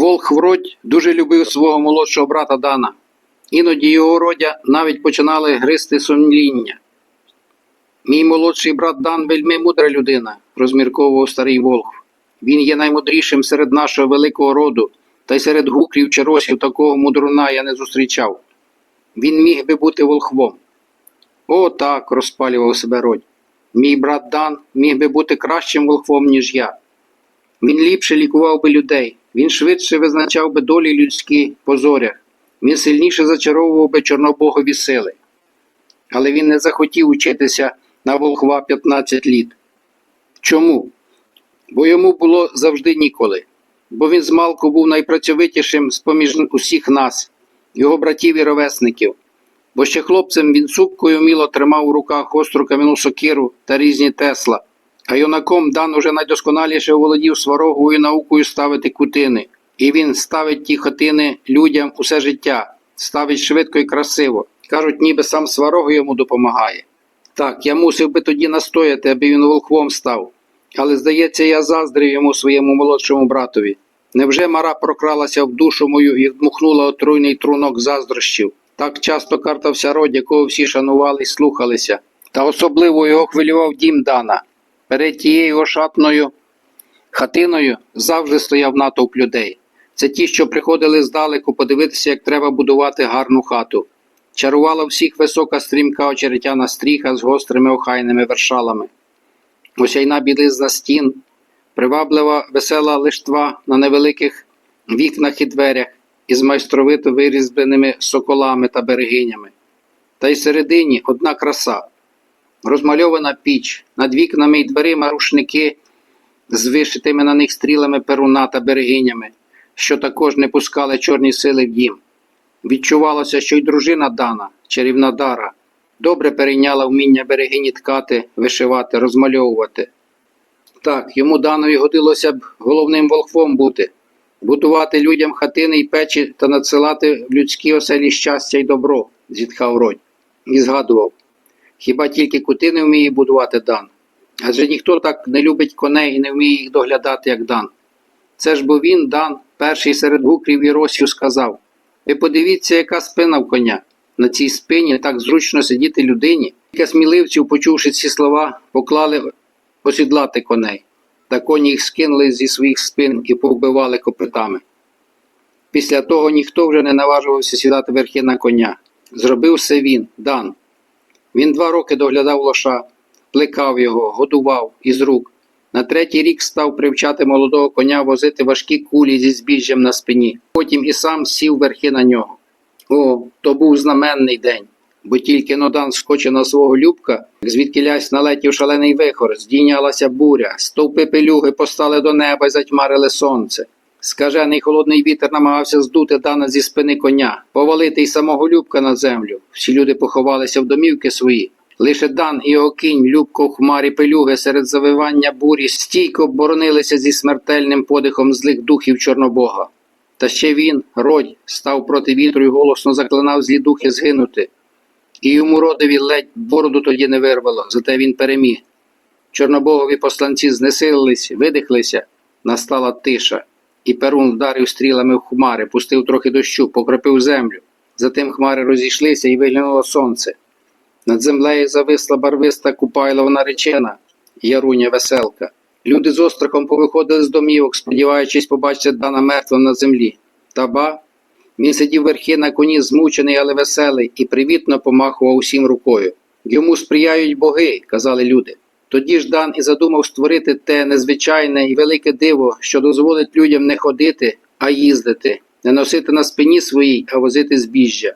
Волх Вродь дуже любив свого молодшого брата Дана. Іноді його родя навіть починали гризти сумління. Мій молодший брат Дан вельми мудра людина, розмірковував старий Волх. Він є наймудрішим серед нашого великого роду, та й серед гукрів чи росів такого мудруна я не зустрічав. Він міг би бути волхвом. О, так, розпалював себе Родь. Мій брат Дан міг би бути кращим волхвом, ніж я. Він ліпше лікував би людей, він швидше визначав би долі людські по зорях, він сильніше зачаровував би чорнобогові сили. Але він не захотів учитися на волхва 15 літ. Чому? Бо йому було завжди ніколи, бо він змалку був найпрацьовитішим з поміж усіх нас, його братів і ровесників. Бо ще хлопцем він цупкою вміло тримав у руках остру кам'яну сокиру та різні тесла, а юнаком Дан уже найдосконаліше володів свароговою наукою ставити кутини, і він ставить ті хатини людям усе життя, ставить швидко і красиво. Кажуть, ніби сам сварог йому допомагає. Так, я мусив би тоді настояти, аби він волхвом став. Але, здається, я заздрив йому своєму молодшому братові. Невже мара прокралася в душу мою і вдмухнула отруйний трунок заздрощів? Так часто картався род, якого всі шанували й слухалися. Та особливо його хвилював дім Дана. Перед тією ошатною хатиною завжди стояв натовп людей. Це ті, що приходили здалеку подивитися, як треба будувати гарну хату. Чарувала всіх висока стрімка очеретяна стріха з гострими охайними вершалами. Осяйна білизна стін, приваблива весела лиштва на невеликих вікнах і дверях із майстровито вирізбленими соколами та берегинями. Та й середині одна краса. Розмальована піч, над вікнами й дверима рушники з вишитими на них стрілами перуна та берегинями, що також не пускали чорні сили в дім. Відчувалося, що й дружина Дана, чарівна Дара, добре перейняла вміння берегині ткати, вишивати, розмальовувати. Так, йому Данові годилося б головним волхвом бути, будувати людям хатини й печі та надсилати в людські оселі щастя й добро, зітхав Родь. І згадував. Хіба тільки кутини вміє будувати Дан? Адже ніхто так не любить коней і не вміє їх доглядати, як Дан. Це ж бо він, Дан, перший серед гукрів і росів, сказав Ви подивіться, яка спина в коня. На цій спині так зручно сидіти людині. Кілька сміливців, почувши ці слова, поклали посідлати коней, та коні їх скинули зі своїх спин і повбивали копитами. Після того ніхто вже не наважувався сідати верхи на коня. Зробив все він, Дан. Він два роки доглядав лоша, плекав його, годував із рук. На третій рік став привчати молодого коня возити важкі кулі зі збіжжям на спині. Потім і сам сів верхи на нього. О, то був знаменний день, бо тільки Нодан скочив на свого любка, звідки лясь налетів шалений вихор, здійнялася буря, стовпи пилюги постали до неба й затьмарили сонце. Скажений холодний вітер намагався здути Дана зі спини коня, повалити й самого Любка на землю. Всі люди поховалися в домівки свої. Лише Дан і його кінь, Любко в хмарі пилюги серед завивання бурі стійко боронилися зі смертельним подихом злих духів Чорнобога. Та ще він, Родь, став проти вітру і голосно заклинав злі духи згинути. І йому родові ледь бороду тоді не вирвало, зате він переміг. Чорнобогові посланці знесилились, видихлися, настала тиша, і Перун вдарив стрілами в хмари, пустив трохи дощу, покропив землю. Затим хмари розійшлися і виглянуло сонце. Над землею зависла барвиста купайлова наречена, яруня веселка. Люди з острахом повиходили з домівок, сподіваючись побачити Дана мертвим на землі. Та ба, він сидів верхи на коні, змучений, але веселий, і привітно помахував усім рукою. Йому сприяють боги, казали люди. Тоді ж Дан і задумав створити те незвичайне і велике диво, що дозволить людям не ходити, а їздити, не носити на спині своїй, а возити збіжжя,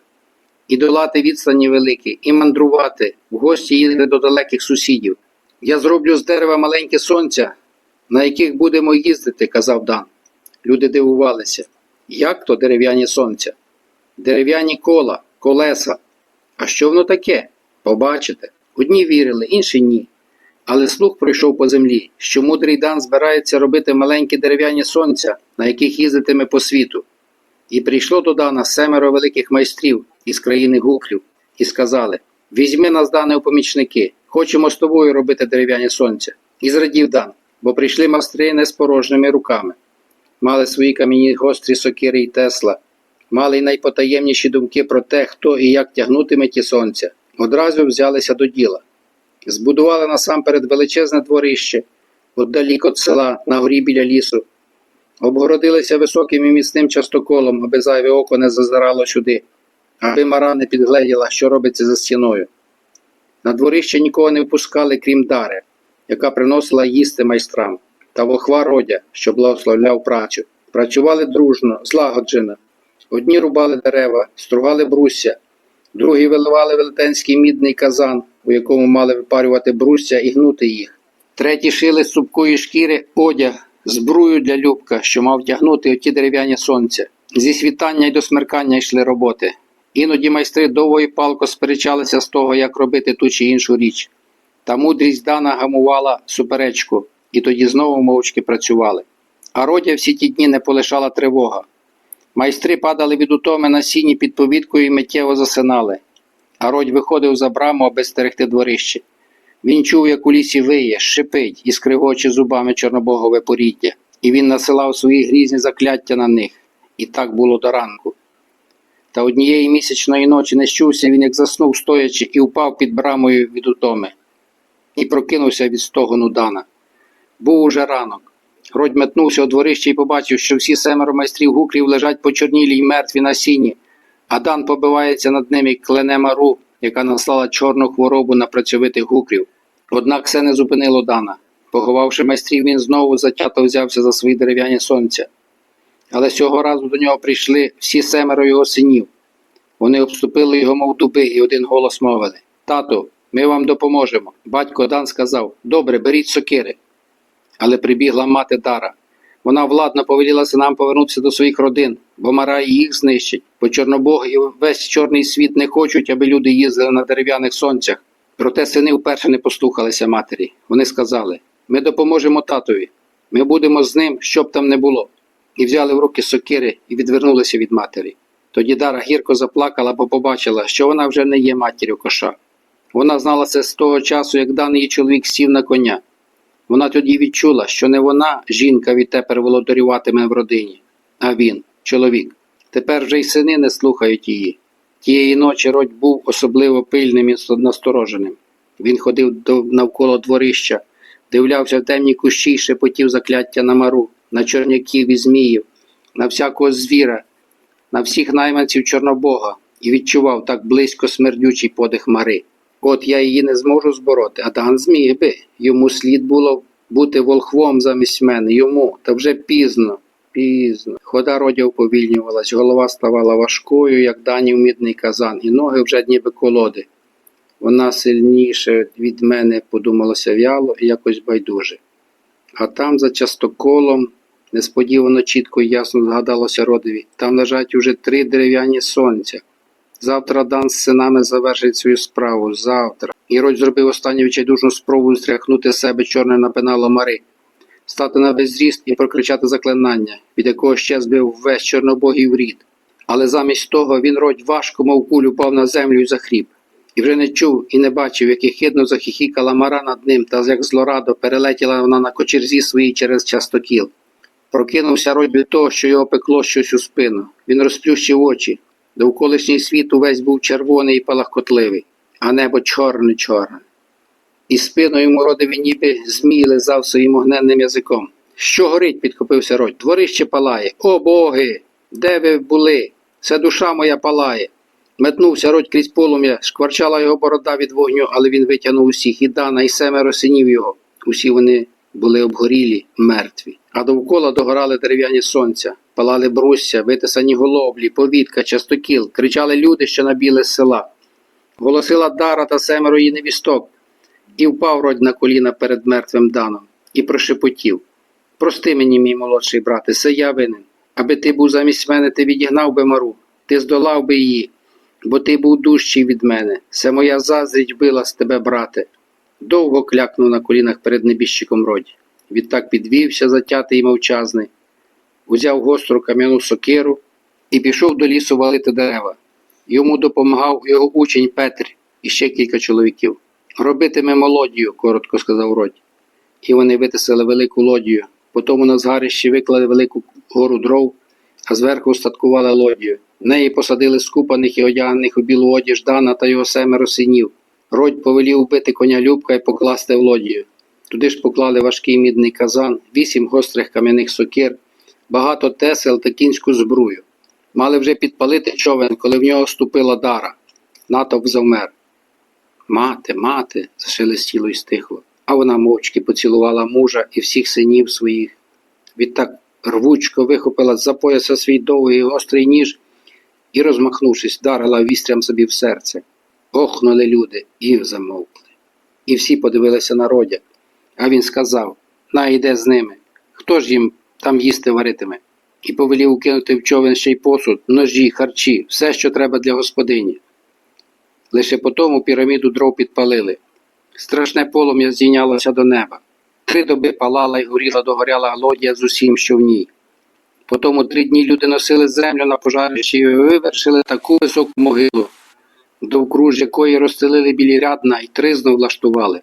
і долати відстані великі, і мандрувати, в гості їздити до далеких сусідів. Я зроблю з дерева маленьке сонця, на яких будемо їздити, казав Дан. Люди дивувалися. Як то дерев'яні сонця? Дерев'яні кола, колеса. А що воно таке? Побачите. Одні вірили, інші ні. Але слух пройшов по землі, що мудрий Дан збирається робити маленькі дерев'яні сонця, на яких їздитиме по світу. І прийшло до Дана семеро великих майстрів із країни гукрів, і сказали: Візьми нас, Дане, у помічники, хочемо з тобою робити дерев'яні сонця. І зрадів Дан, бо прийшли майстри не з порожніми руками. мали свої кам'яні гострі сокири і тесла, мали й найпотаємніші думки про те, хто і як тягнутиме ті сонця. Одразу взялися до діла. Збудували насамперед величезне дворище, отдалік від села, на горі біля лісу. Обгородилися високим і міцним частоколом, аби зайве око не зазирало сюди, аби мара не підгледіла, що робиться за стіною. На дворище нікого не впускали, крім дари, яка приносила їсти майстрам, та вохва родя, що благословляв працю. Працювали дружно, злагоджено. Одні рубали дерева, стругали брусся, другі виливали велетенський мідний казан, у якому мали випарювати брусся і гнути їх. Треті шили з цупкої шкіри одяг, збрую для любка, що мав тягнути оті дерев'яні сонця. Зі світання й до смеркання йшли роботи. Іноді майстри довго і палко сперечалися з того, як робити ту чи іншу річ. Та мудрість Дана гамувала суперечку, і тоді знову мовчки працювали. А родя всі ті дні не полишала тривога. Майстри падали від утоми на сіні під повідкою і миттєво засинали. А родь виходив за браму, аби стерегти дворище. Він чув, як у лісі виє, шипить і скригоче зубами чорнобогове поріддя, і він насилав свої грізні закляття на них. І так було до ранку. Та однієї місячної ночі не щувся він, як заснув стоячи, і впав під брамою від утоми, і прокинувся від стогону Дана. Був уже ранок. Гродь метнувся у дворище і побачив, що всі семеро майстрів гукрів лежать почорнілі й мертві на сіні, а Дан побивається над ними і клене мару, яка наслала чорну хворобу на працьовитих гукрів. Однак це не зупинило Дана. Поховавши майстрів, він знову затято взявся за свої дерев'яні сонця. Але цього разу до нього прийшли всі семеро його синів. Вони обступили його, мов дуби, і один голос мовили Тату, ми вам допоможемо. Батько Дан сказав Добре, беріть сокири. Але прибігла мати Дара. Вона владно повеліла синам повернутися до своїх родин, бо мара їх знищить, бо чорнобог і весь чорний світ не хочуть, аби люди їздили на дерев'яних сонцях. Проте сини вперше не послухалися матері. Вони сказали: Ми допоможемо татові, ми будемо з ним, що б там не було. І взяли в руки сокири і відвернулися від матері. Тоді Дара гірко заплакала, бо побачила, що вона вже не є матір'ю коша. Вона знала це з того часу, як даний чоловік сів на коня. Вона тоді відчула, що не вона, жінка, відтепер володарюватиме в родині, а він, чоловік. Тепер вже й сини не слухають її. Тієї ночі родь був особливо пильним і настороженим. Він ходив навколо дворища, дивлявся в темні кущі й шепотів закляття на мару, на чорняків і зміїв, на всякого звіра, на всіх найманців Чорнобога і відчував так близько смердючий подих мари. От я її не зможу збороти, а Дан зміг би. Йому слід було бути волхвом замість мене, йому, та вже пізно, пізно. Хода родя уповільнювалась, голова ставала важкою, як данів мідний казан, і ноги вже ніби колоди. Вона сильніше від мене подумалося вяло і якось байдуже. А там, за частоколом, несподівано чітко і ясно згадалося родові, там лежать уже три дерев'яні сонця. Завтра Дан з синами завершить свою справу. Завтра. Іродь зробив останню відчайдушну спробу зтряхнути з себе чорне напинало мари, стати на весь зріст і прокричати заклинання, від якого ще збив весь чорнобогів рід. Але замість того він родь важко, мов кулю, впав на землю і захріп. І вже не чув і не бачив, як хидно захихікала мара над ним, та як злорадо перелетіла вона на кочерзі своїй через частокіл. Прокинувся родь від того, що його пекло щось у спину. Він розплющив очі. Довколишній світ увесь був червоний і палахкотливий, а небо чорне чорне. І спиною йому родиві ніби змій лизав своїм огненним язиком. Що горить? підхопився Родь. Дворище палає. О боги! Де ви були? Це душа моя палає. Метнувся Родь крізь полум'я, шкварчала його борода від вогню, але він витягнув усіх і Дана, і семеро синів його. Усі вони були обгорілі, мертві. А довкола догорали дерев'яні сонця, палали брусся, витисані голоблі, повітка, частокіл, кричали люди, що набіли з села. Голосила Дара та семеро її невісток, і впав родь на коліна перед мертвим Даном, і прошепотів Прости мені, мій молодший брате, це я винен. Аби ти був замість мене, ти відігнав би мару, ти здолав би її, бо ти був дужчий від мене. Це моя заздрість вбила з тебе, брате. Довго клякнув на колінах перед небіжчиком роді. Відтак підвівся, затятий і мовчазний, узяв гостру кам'яну сокиру і пішов до лісу валити дерева. Йому допомагав його учень Петр і ще кілька чоловіків. Робитиме молодію, коротко сказав Родь. І вони витисали велику лодію. Потім на згарищі виклали велику гору дров, а зверху устаткували лодію. В неї посадили скупаних і одягнених у білу одіж Дана та його семеро синів. Родь повелів убити коня Любка і покласти в лодію. Туди ж поклали важкий мідний казан, вісім гострих кам'яних сокир, багато тесел та кінську збрую. Мали вже підпалити човен, коли в нього ступила дара. Натовп завмер. Мати, мати, зашелестіло й стихло, а вона мовчки поцілувала мужа і всіх синів своїх. Відтак рвучко вихопила з-за пояса свій довгий гострий ніж і, розмахнувшись, вдарила вістрям собі в серце. Охнули люди і замовкли. І всі подивилися на родя. А він сказав: На йде з ними. Хто ж їм там їсти варитиме? І повелів укинути в човен ще й посуд, ножі, харчі, все, що треба для господині. Лише по тому піраміду дров підпалили. Страшне полум'я здійнялося до неба. Три доби палала й горіла догоряла лодія з усім, що в ній. По тому три дні люди носили землю на пожарищі і вивершили таку високу могилу, довкруж якої розстелили білі рядна і тризну влаштували.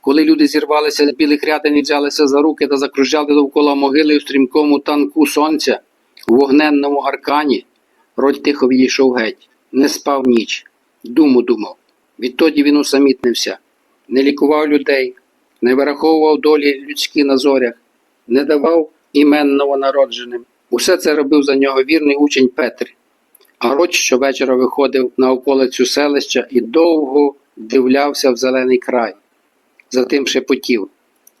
Коли люди зірвалися з білих рядин і взялися за руки та закружляли довкола могили у стрімкому танку сонця, у вогненному аркані, Родь тихо відійшов геть, не спав ніч, думу думав. Відтоді він усамітнився, не лікував людей, не вираховував долі людські на зорях, не давав імен новонародженим. Усе це робив за нього вірний учень Петр. А Родь щовечора виходив на околицю селища і довго дивлявся в зелений край. Затим шепотів.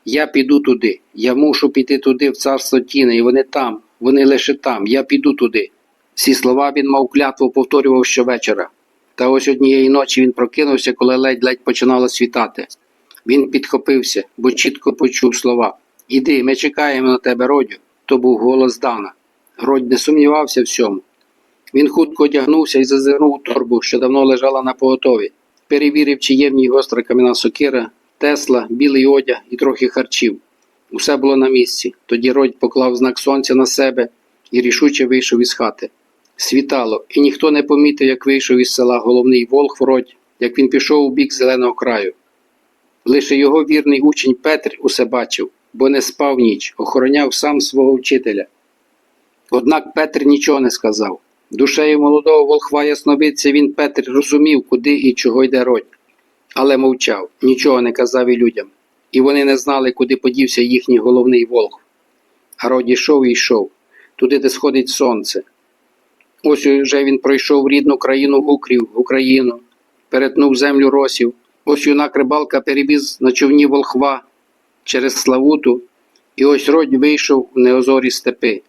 Я піду туди, я мушу піти туди, в царство тіни, і вони там, вони лише там, я піду туди. Ці слова він мав клятву повторював щовечора. Та ось однієї ночі він прокинувся, коли ледь-ледь починало світати. Він підхопився, бо чітко почув слова. Іди, ми чекаємо на тебе, Родю. То був голос Дана. Родь не сумнівався в цьому. Він хутко одягнувся і зазирнув у торбу, що давно лежала на поготові. Перевірив, чи є в ній гостра кам'яна сокира, тесла, білий одяг і трохи харчів. Усе було на місці. Тоді Родь поклав знак сонця на себе і рішуче вийшов із хати. Світало, і ніхто не помітив, як вийшов із села головний волх Родь, як він пішов у бік зеленого краю. Лише його вірний учень Петр усе бачив, бо не спав ніч, охороняв сам свого вчителя. Однак Петр нічого не сказав. Душею молодого волхва ясновидця він Петр розумів, куди і чого йде Родь, але мовчав, нічого не казав і людям, і вони не знали, куди подівся їхній головний волх. А Родь йшов і йшов, туди, де сходить сонце. Ось уже він пройшов рідну країну Гукрів, Україну, перетнув землю росів. Ось юнак рибалка перебіз на човні волхва через Славуту, і ось Родь вийшов в неозорі степи.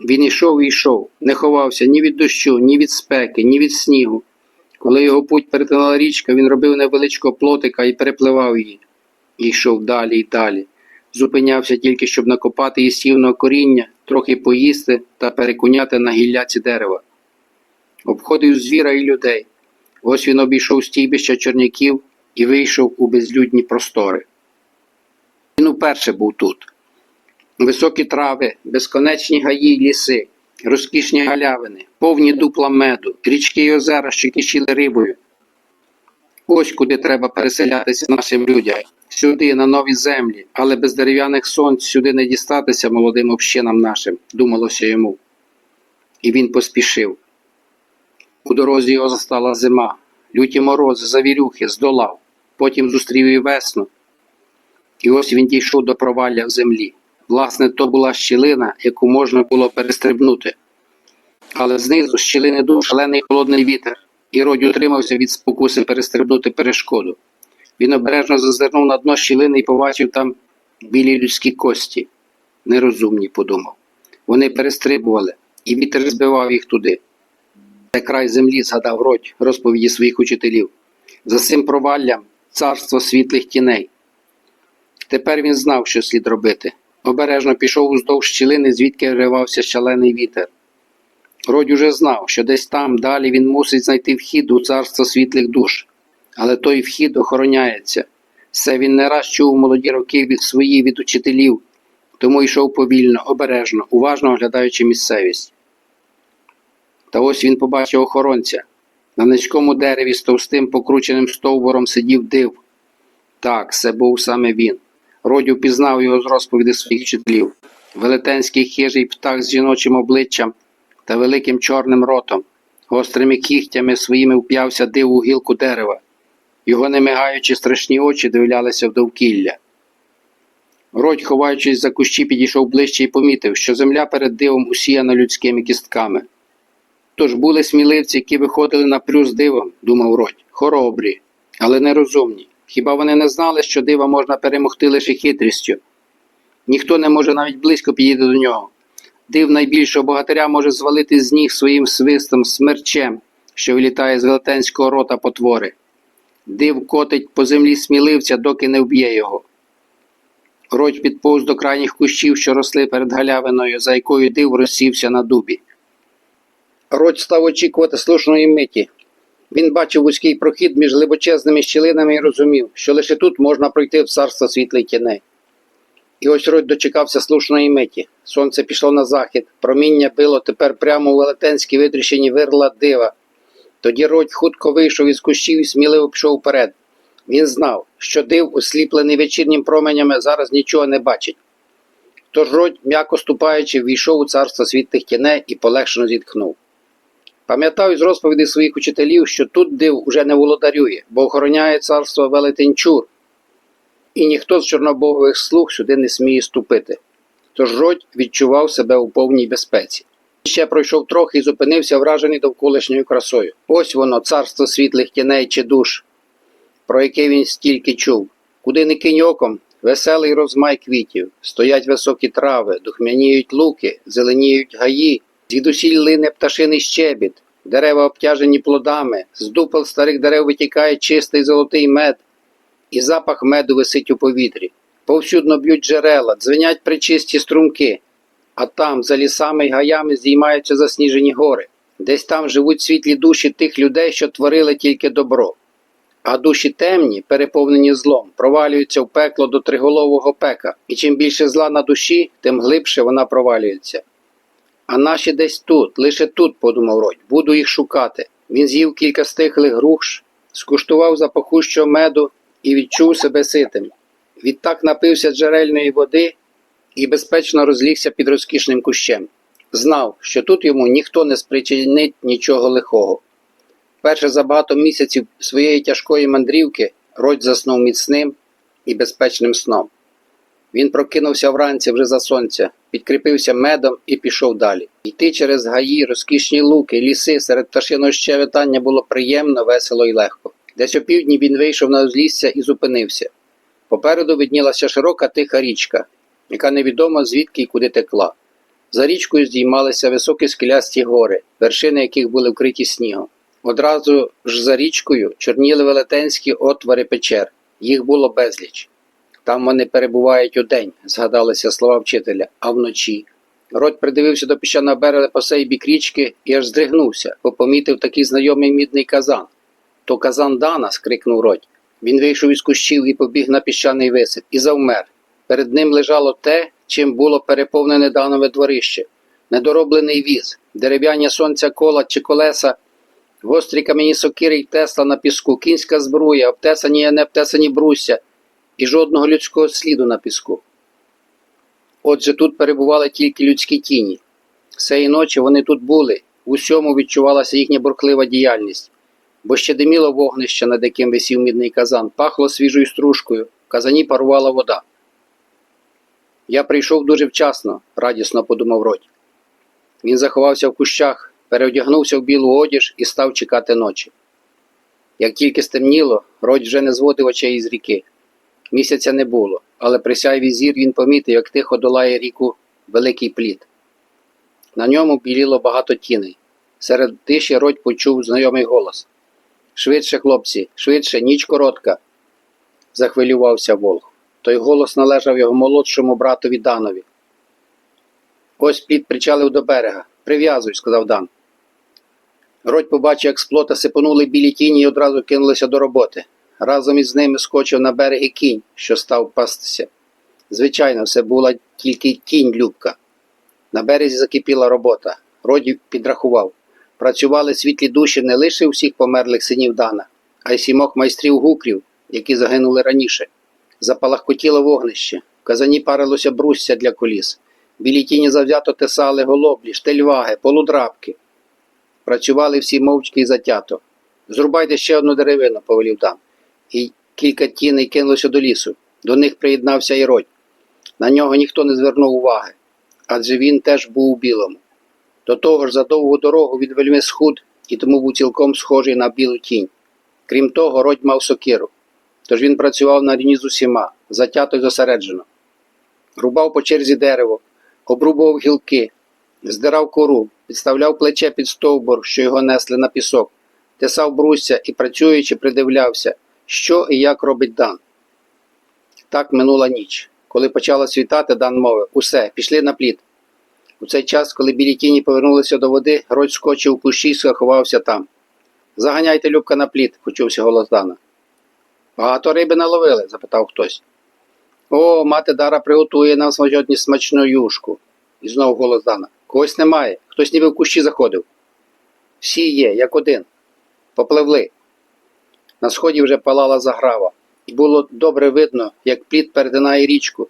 Він ішов і йшов, не ховався ні від дощу, ні від спеки, ні від снігу. Коли його путь перетинала річка, він робив невеличкого плотика і перепливав її. І йшов далі і далі. Зупинявся тільки, щоб накопати їстівного коріння, трохи поїсти та перекуняти на гілляці дерева. Обходив звіра і людей. Ось він обійшов стійбища чорняків і вийшов у безлюдні простори. Він уперше був тут. Високі трави, безконечні гаї й ліси, розкішні галявини, повні дупла меду, річки й озера, що кишіли рибою. Ось куди треба переселятися нашим людям. Сюди, на нові землі, але без дерев'яних сонць сюди не дістатися молодим общинам нашим, думалося йому. І він поспішив. У дорозі його застала зима, люті морози, завірюхи, здолав, потім зустрів і весну. І ось він дійшов до провалля в землі. Власне, то була щілина, яку можна було перестрибнути. Але знизу щілини дув шалений холодний вітер, і Родь утримався від спокуси перестрибнути перешкоду. Він обережно зазирнув на дно щілини і побачив там білі людські кості. Нерозумні, подумав. Вони перестрибували, і вітер збивав їх туди. Це край землі, згадав Родь розповіді своїх учителів. За цим проваллям царство світлих тіней. Тепер він знав, що слід робити. Обережно пішов уздовж щілини, звідки вривався шалений вітер. Родь уже знав, що десь там далі він мусить знайти вхід у царство світлих душ, але той вхід охороняється. Все він не раз чув молоді роки від своїх від учителів, тому йшов повільно, обережно, уважно оглядаючи місцевість. Та ось він побачив охоронця. На низькому дереві з товстим покрученим стовбуром сидів див. Так, це був саме він. Родю пізнав його з розповіді своїх вчителів. Велетенський хижий птах з жіночим обличчям та великим чорним ротом, гострими кігтями своїми вп'явся див у гілку дерева. Його немигаючі страшні очі дивлялися в довкілля. Родь, ховаючись за кущі, підійшов ближче і помітив, що земля перед дивом усіяна людськими кістками. Тож були сміливці, які виходили на плюс дивом, думав Родь, хоробрі, але нерозумні. Хіба вони не знали, що дива можна перемогти лише хитрістю? Ніхто не може навіть близько підійти до нього. Див найбільшого богатиря може звалити з ніг своїм свистом смерчем, що вилітає з велетенського рота потвори. Див котить по землі сміливця, доки не вб'є його. Родь підповз до крайніх кущів, що росли перед галявиною, за якою див розсівся на дубі. Родь став очікувати слушної миті. Він бачив вузький прохід між глибочезними щілинами і розумів, що лише тут можна пройти в царство світлих тіней. І ось Родь дочекався слушної миті. Сонце пішло на захід, проміння било тепер прямо у велетенські витріщені вирла дива. Тоді Родь хутко вийшов із кущів і сміливо пішов вперед. Він знав, що див, осліплений вечірнім променями, зараз нічого не бачить. Тож Родь, м'яко ступаючи, війшов у царство світлих тіней і полегшено зітхнув. Пам'ятав із розповідей своїх учителів, що тут див уже не володарює, бо охороняє царство велетенчур, і ніхто з чорнобогових слуг сюди не сміє ступити. Тож Родь відчував себе у повній безпеці. Ще пройшов трохи і зупинився вражений довколишньою красою. Ось воно, царство світлих тіней чи душ, про яке він стільки чув. Куди не кинь оком, веселий розмай квітів, стоять високі трави, духмяніють луки, зеленіють гаї, звідусіль лине пташиний щебіт, дерева обтяжені плодами, з дупел старих дерев витікає чистий золотий мед, і запах меду висить у повітрі. Повсюдно б'ють джерела, дзвенять причисті струмки, а там, за лісами й гаями, здіймаються засніжені гори. Десь там живуть світлі душі тих людей, що творили тільки добро. А душі темні, переповнені злом, провалюються в пекло до триголового пека, і чим більше зла на душі, тим глибше вона провалюється. А наші десь тут, лише тут, подумав Родь, буду їх шукати. Він з'їв кілька стихлих груш, скуштував запахущого меду і відчув себе ситим. Відтак напився джерельної води і безпечно розлігся під розкішним кущем. Знав, що тут йому ніхто не спричинить нічого лихого. Перше за багато місяців своєї тяжкої мандрівки Родь заснув міцним і безпечним сном. Він прокинувся вранці вже за сонця, підкріпився медом і пішов далі. Йти через гаї, розкішні луки, ліси серед пташиного щебетання було приємно, весело і легко. Десь опівдні він вийшов на узлісся і зупинився. Попереду виднілася широка тиха річка, яка невідомо звідки й куди текла. За річкою здіймалися високі скелясті гори, вершини яких були вкриті снігом. Одразу ж за річкою чорніли велетенські отвори печер, їх було безліч. Там вони перебувають удень, згадалися слова вчителя, а вночі. Родь придивився до піщаного берега по сей бік річки і аж здригнувся, бо помітив такий знайомий мідний казан. То казан Дана, скрикнув Родь. Він вийшов із кущів і побіг на піщаний висип і завмер. Перед ним лежало те, чим було переповнене данове дворище, недороблений віз, дерев'яні сонця кола чи колеса, гострі кам'яні сокири й тесла на піску, кінська збруя, обтесані і не обтесані брусся, і жодного людського сліду на піску. Отже, тут перебували тільки людські тіні. Сеї ночі вони тут були, в усьому відчувалася їхня бурхлива діяльність, бо ще диміло вогнище, над яким висів мідний казан, пахло свіжою стружкою, в казані парувала вода. Я прийшов дуже вчасно, радісно подумав Родь. Він заховався в кущах, переодягнувся в білу одіж і став чекати ночі. Як тільки стемніло, Родь вже не зводив очей із ріки. Місяця не було, але при сяйві зір він помітив, як тихо долає ріку великий плід. На ньому біліло багато тіней. Серед тиші Родь почув знайомий голос. Швидше, хлопці, швидше, ніч коротка. захвилювався Волг. Той голос належав його молодшому братові Данові. Ось плід причалив до берега. Прив'язуй, сказав Дан. Родь побачив, як з плота сипонули білі тіні і одразу кинулися до роботи. Разом із ними скочив на береги кінь, що став пастися. Звичайно, це була тільки кінь Любка. На березі закипіла робота. Роді підрахував. Працювали світлі душі не лише усіх померлих синів Дана, а й сімох майстрів гукрів, які загинули раніше. Запалахкотіло вогнище, в казані парилося брусся для коліс. Білі тіні завзято тесали голоблі, штельваги, полудрабки. Працювали всі мовчки і затято. Зрубайте ще одну деревину, повелів там. І кілька тіней кинулося до лісу. До них приєднався і Родь. На нього ніхто не звернув уваги, адже він теж був у білому. До того ж, за довгу дорогу від вельми схуд і тому був цілком схожий на білу тінь. Крім того, Родь мав сокиру. Тож він працював на рівні з усіма, затято й зосереджено. Рубав по черзі дерево, обрубував гілки, здирав кору, підставляв плече під стовбур, що його несли на пісок, тесав брусся і, працюючи, придивлявся, що і як робить Дан. Так минула ніч. Коли почало світати, Дан мовив Усе, пішли на плід. У цей час, коли білі тіні повернулися до води, Родь скочив у кущі і сховався там. Заганяйте Любка на плід, почувся голос Дана. Багато риби наловили? запитав хтось. О, мати Дара приготує нам сьогодні смачну юшку. І знову голос Дана. Когось немає, хтось ніби в кущі заходив. Всі є, як один. Попливли. На сході вже палала заграва, і було добре видно, як плід перетинає річку,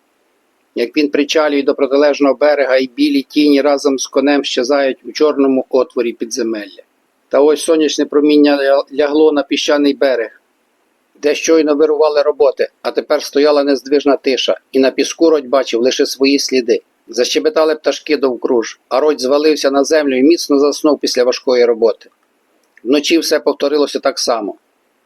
як він причалює до протилежного берега, і білі тіні разом з конем щезають у чорному отворі підземелля. Та ось сонячне проміння лягло на піщаний берег, де щойно вирували роботи, а тепер стояла нездвижна тиша, і на піску Родь бачив лише свої сліди. Защебетали пташки довкруж, а Родь звалився на землю і міцно заснув після важкої роботи. Вночі все повторилося так само.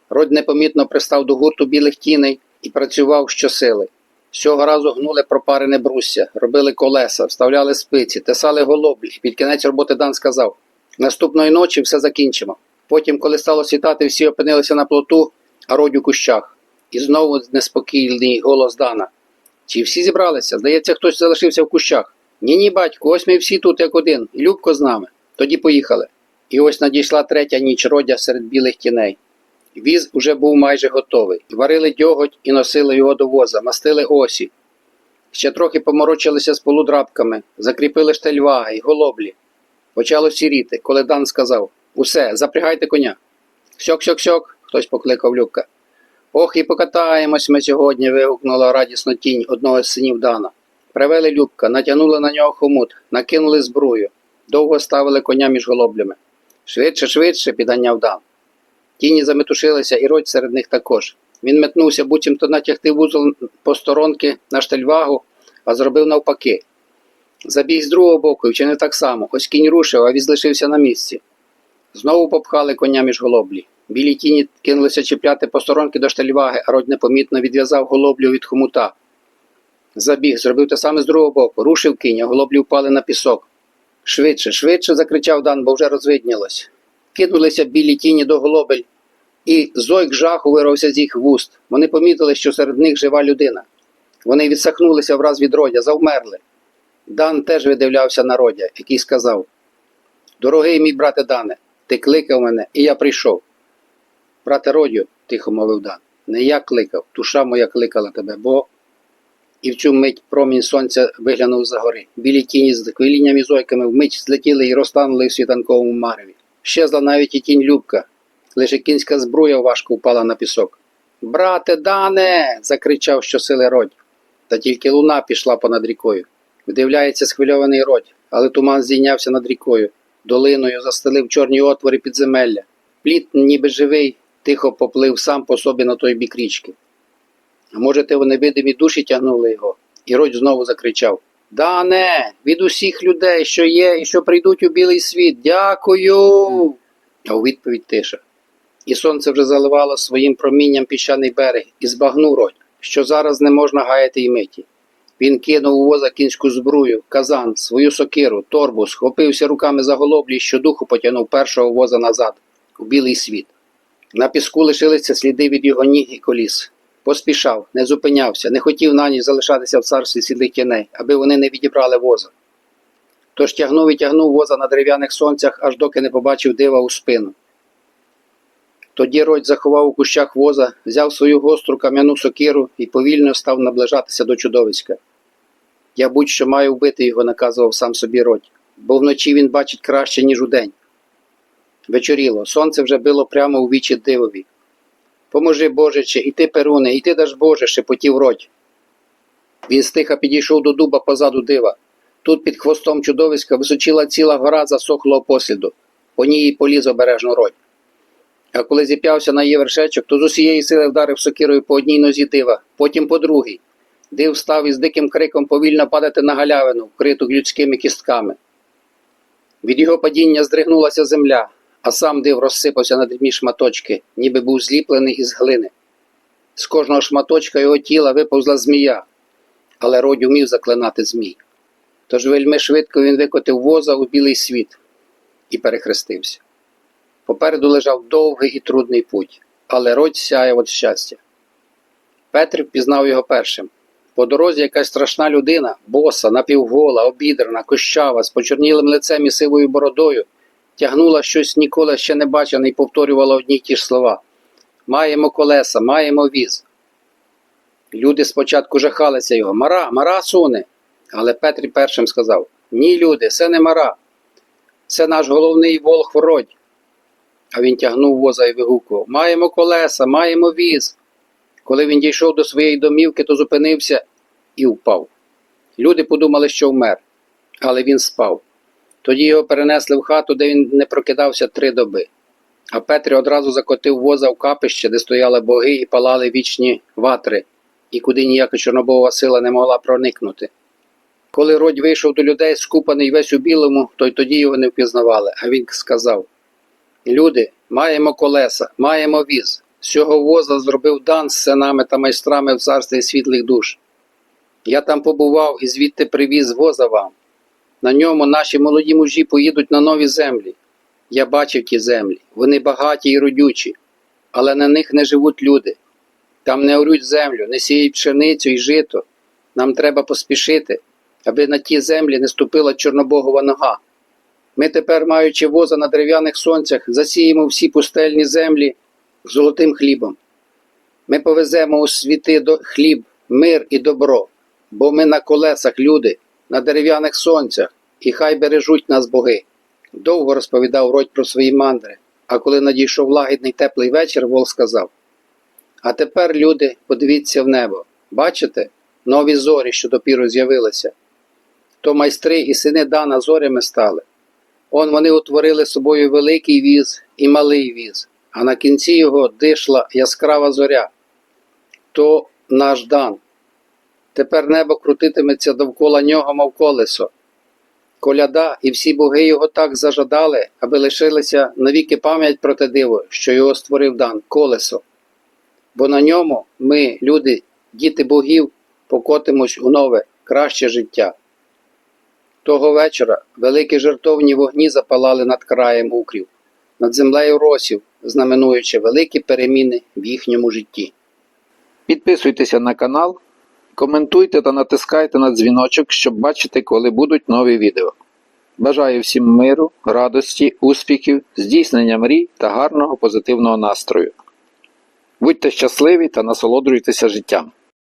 Родь непомітно пристав до гурту білих тіней і працював щосили. Цього разу гнули пропарене брусся, робили колеса, вставляли спиці, тесали голоблі, під кінець роботи Дан сказав Наступної ночі все закінчимо. Потім, коли стало світати, всі опинилися на плоту, а Родь у кущах. І знову неспокійний голос Дана. Чи всі зібралися? Здається, хтось залишився в кущах. Ні, ні, батько, ось ми всі тут як один, Любко з нами. Тоді поїхали. І ось надійшла третя ніч родя серед білих тіней. Віз уже був майже готовий. Варили дьоготь і носили його до воза, мастили осі. Ще трохи поморочилися з полудрабками, закріпили штельваги й голоблі. Почало сіріти, коли Дан сказав Усе, запрягайте коня. Сьок, сьок, сьок, хтось покликав Любка. Ох, і покатаємось ми сьогодні. вигукнула радісно тінь одного з синів Дана. Привели Любка, натягнули на нього хомут, накинули збрую, довго ставили коня між голоблями. Швидше, швидше, підганяв Дан. Тіні заметушилися, і Родь серед них також. Він метнувся, буцімто натягти вузол посторонки на штельвагу, а зробив навпаки. Забіг з другого боку і вчинив так само. Ось кінь рушив, а віз лишився на місці. Знову попхали коня між голоблі. Білі тіні кинулися чіпляти посторонки до штельваги, а Родь непомітно відв'язав голоблю від хомута. Забіг, зробив те саме з другого боку, рушив кінь, а голоблі впали на пісок. Швидше, швидше, закричав Дан, бо вже розвиднілось. Кинулися білі тіні до голобель, і зойк жаху вирвався з їх вуст. Вони помітили, що серед них жива людина. Вони відсахнулися враз від родя, завмерли. Дан теж видивлявся на родя, який сказав: Дорогий мій брате Дане, ти кликав мене, і я прийшов. Брате Родю, тихо мовив Дан, не я кликав, душа моя кликала тебе, бо. І в цю мить промінь сонця виглянув за гори. Білі тіні з хвилінням і зойками вмить злетіли і розтанули в світанковому мареві. Щезла навіть і тінь Любка. Лише кінська збруя важко впала на пісок. Брате Дане. закричав щосили Родь. Та тільки луна пішла понад рікою. Вдивляється схвильований Родь, але туман здійнявся над рікою. Долиною застелив чорні отвори підземелля. Плід, ніби живий, тихо поплив сам по собі на той бік річки. А може, те вони невидимі душі тягнули його? І Родь знову закричав Дане, від усіх людей, що є і що прийдуть у білий світ, дякую. А у відповідь тиша. І сонце вже заливало своїм промінням піщаний берег і збагнув Родь, що зараз не можна гаяти й миті. Він кинув у воза кінську збрую, казан, свою сокиру, торбу, схопився руками за голоблі і щодуху потягнув першого воза назад, у білий світ. На піску лишилися сліди від його ніг і коліс. Поспішав, не зупинявся, не хотів на ніч залишатися в царстві сідних тіней, аби вони не відібрали воза. Тож тягнув і тягнув воза на дерев'яних сонцях, аж доки не побачив дива у спину. Тоді Родь заховав у кущах воза, взяв свою гостру кам'яну сокиру і повільно став наближатися до чудовиська. Я будь-що маю вбити його, наказував сам собі Родь, бо вночі він бачить краще, ніж удень. Вечоріло, сонце вже било прямо у вічі дивові. Поможи, Божиче, і ти, Перуне, і ти даш Боже, шепотів Родь. Він стиха підійшов до дуба позаду дива. Тут під хвостом чудовиська височила ціла гора засохлого посліду, по ній поліз обережно родь. А коли зіп'явся на її вершечок, то з усієї сили вдарив сокирою по одній нозі дива, потім по другій. Див став із диким криком повільно падати на галявину, вкриту людськими кістками. Від його падіння здригнулася земля, а сам див розсипався на дрібні шматочки, ніби був зліплений із глини. З кожного шматочка його тіла виповзла змія, але Родь умів заклинати змій. Тож вельми швидко він викотив воза у білий світ і перехрестився. Попереду лежав довгий і трудний путь, але Родь сяяв від щастя. Петр впізнав його першим. По дорозі якась страшна людина, боса, напівгола, обідрана, кощава, з почорнілим лицем і сивою бородою, тягнула щось ніколи ще не бачене і повторювала одні й ті ж слова. Маємо колеса, маємо віз. Люди спочатку жахалися його. Мара, мара суне. Але Петрі першим сказав: Ні, люди, це не мара. Це наш головний волх Родь. А він тягнув воза і вигукував: Маємо колеса, маємо віз. Коли він дійшов до своєї домівки, то зупинився і впав. Люди подумали, що вмер, але він спав. Тоді його перенесли в хату, де він не прокидався три доби. А Петрі одразу закотив воза в капище, де стояли боги і палали вічні ватри, і куди ніяка чорнобова сила не могла проникнути. Коли Родь вийшов до людей, скупаний весь у білому, то й тоді його не впізнавали, а він сказав: Люди, маємо колеса, маємо віз. З цього воза зробив дан з синами та майстрами в царстві світлих душ. Я там побував і звідти привіз воза вам. На ньому наші молоді мужі поїдуть на нові землі. Я бачив ті землі, вони багаті і родючі, але на них не живуть люди. Там не орють землю, не сіють пшеницю і жито. Нам треба поспішити, аби на ті землі не ступила чорнобогова нога. Ми тепер, маючи воза на дерев'яних сонцях, засіємо всі пустельні землі золотим хлібом. Ми повеземо у світи хліб, мир і добро, бо ми на колесах люди, на дерев'яних сонцях, і хай бережуть нас боги. Довго розповідав Родь про свої мандри, а коли надійшов лагідний теплий вечір, Вол сказав: А тепер, люди, подивіться в небо. Бачите, нові зорі, що допіру з'явилися. То майстри і сини Дана зорями стали. Он вони утворили собою великий віз і малий віз, а на кінці його дишла яскрава зоря. То наш Дан. Тепер небо крутитиметься довкола нього, мов колесо. Коляда і всі боги його так зажадали, аби лишилася навіки пам'ять про те диво, що його створив Дан колесо. Бо на ньому ми, люди, діти богів, покотимось у нове, краще життя. Того вечора великі жертовні вогні запалали над краєм укрів, над землею росів, знаменуючи великі переміни в їхньому житті. Підписуйтеся на канал, коментуйте та натискайте на дзвіночок, щоб бачити, коли будуть нові відео. Бажаю всім миру, радості, успіхів, здійснення мрій та гарного позитивного настрою. Будьте щасливі та насолоджуйтеся життям.